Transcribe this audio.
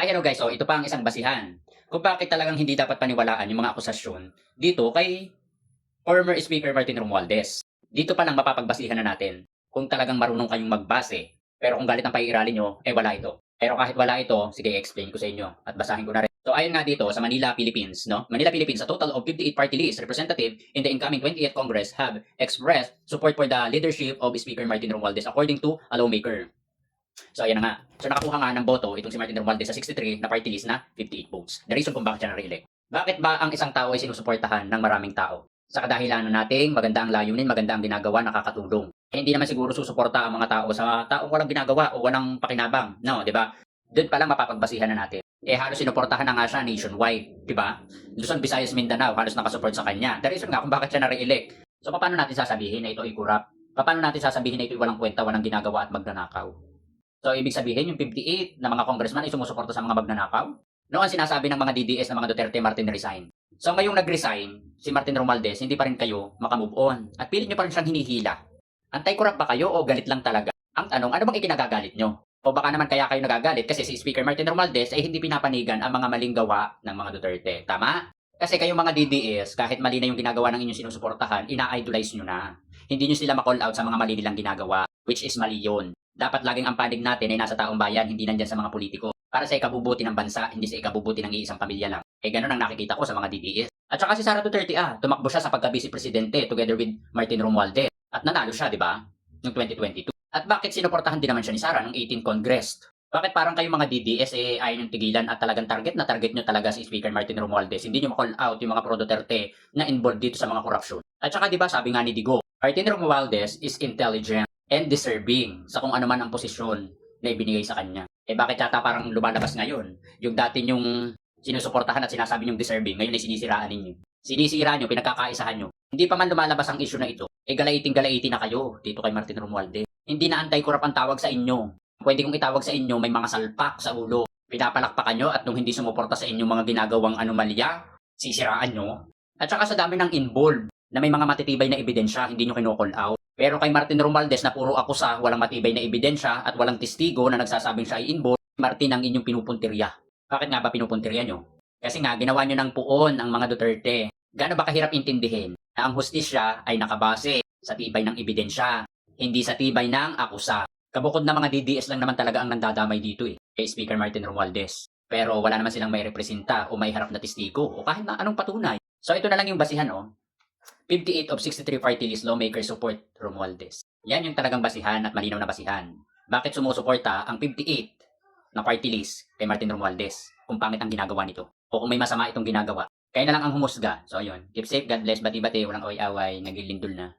Hi, hello guys. So, ito pa ang isang basihan kung bakit talagang hindi dapat paniwalaan yung mga akusasyon dito kay former Speaker Martin Romualdez. Dito pa lang mapapagbasihan na natin kung talagang marunong kayong magbase. Pero kung galit ang paiirali nyo, eh wala ito. Pero kahit wala ito, sige explain ko sa inyo at basahin ko na rin. So ayon nga dito sa Manila, Philippines, no? Manila, Philippines, a total of 58 party list representative in the incoming 28th Congress have expressed support for the leadership of Speaker Martin Romualdez according to a lawmaker. So ayan na nga. So nakakuha nga ng boto itong si Martin Romualdez sa 63 na party list na 58 votes. The reason kung bakit siya na-reelect. Bakit ba ang isang tao ay sinusuportahan ng maraming tao? Sa kadahilanan nating maganda ang layunin, maganda ang ginagawa, nakakatulong. Eh, hindi naman siguro susuporta ang mga tao sa taong walang ginagawa o walang pakinabang. No, di ba? Doon pa lang mapapagbasihan na natin. Eh halos sinuportahan na nga siya nationwide, di ba? Luzon, Visayas, Mindanao, halos nakasupport sa kanya. The reason nga kung bakit siya na-reelect. So paano natin sasabihin na ito ay kurap? Paano natin sasabihin na ito ay walang kwenta, walang ginagawa at magnanakaw? So, ibig sabihin, yung 58 na mga congressman ay sumusuporta sa mga magnanakaw? Noon ang sinasabi ng mga DDS na mga Duterte, Martin resign. So, ngayong nag-resign, si Martin Romualdez, hindi pa rin kayo makamove on. At pilit nyo pa rin siyang hinihila. Antay-kurap ba kayo o galit lang talaga? Ang tanong, ano bang ikinagagalit nyo? O baka naman kaya kayo nagagalit kasi si Speaker Martin Romualdez ay hindi pinapanigan ang mga maling gawa ng mga Duterte. Tama? Kasi kayong mga DDS, kahit mali na yung ginagawa ng inyong sinusuportahan, ina-idolize nyo na. Hindi nyo sila ma-call out sa mga mali nilang ginagawa, which is mali yun. Dapat laging ang panig natin ay nasa taong bayan, hindi nandyan sa mga politiko. Para sa ikabubuti ng bansa, hindi sa ikabubuti ng iisang pamilya lang. Eh ganun ang nakikita ko sa mga DDS. At saka si Sara Duterte ah, tumakbo siya sa pagka-vice presidente together with Martin Romualdez. At nanalo siya, di ba? Noong 2022. At bakit sinuportahan din naman siya ni Sara noong 18 Congress? Bakit parang kayo mga DDS eh ayaw yung tigilan at talagang target na target nyo talaga si Speaker Martin Romualdez. Hindi nyo ma-call out yung mga pro Duterte na involved dito sa mga korupsyon. At saka di ba sabi nga ni Digo, Martin Romualdez is intelligent and deserving sa kung ano man ang posisyon na ibinigay sa kanya. Eh bakit yata parang lumalabas ngayon? Yung dati yung sinusuportahan at sinasabi nyong deserving, ngayon ay sinisiraan ninyo. Sinisira nyo, pinagkakaisahan nyo. Hindi pa man lumalabas ang issue na ito. Eh galaiting galaiti na kayo dito kay Martin Romualdez. Hindi na anti-corrupt ang tawag sa inyo. Pwede kong itawag sa inyo may mga salpak sa ulo. Pinapalakpakan nyo at nung hindi sumuporta sa inyo mga ginagawang anomalya, sisiraan nyo. At saka sa dami ng involved na may mga matitibay na ebidensya, hindi nyo kinocall out. Pero kay Martin Romualdez na puro akusa, walang matibay na ebidensya at walang testigo na nagsasabing siya ay involved, Martin ang inyong pinupuntirya. Bakit nga ba pinupuntirya nyo? Kasi nga, ginawa nyo ng puon ang mga Duterte. Gaano ba kahirap intindihin na ang hustisya ay nakabase sa tibay ng ebidensya, hindi sa tibay ng akusa. Kabukod na mga DDS lang naman talaga ang nandadamay dito eh, kay Speaker Martin Romualdez. Pero wala naman silang may representa o may harap na testigo o kahit na anong patunay. So ito na lang yung basihan oh. 58 of 63 party list lawmakers support Romualdez. Yan yung talagang basihan at malinaw na basihan. Bakit sumusuporta ang 58 na party list kay Martin Romualdez kung pangit ang ginagawa nito o kung may masama itong ginagawa. Kaya na lang ang humusga. So ayun, keep safe, God bless, bati-bati, walang away-away, nagilindol na.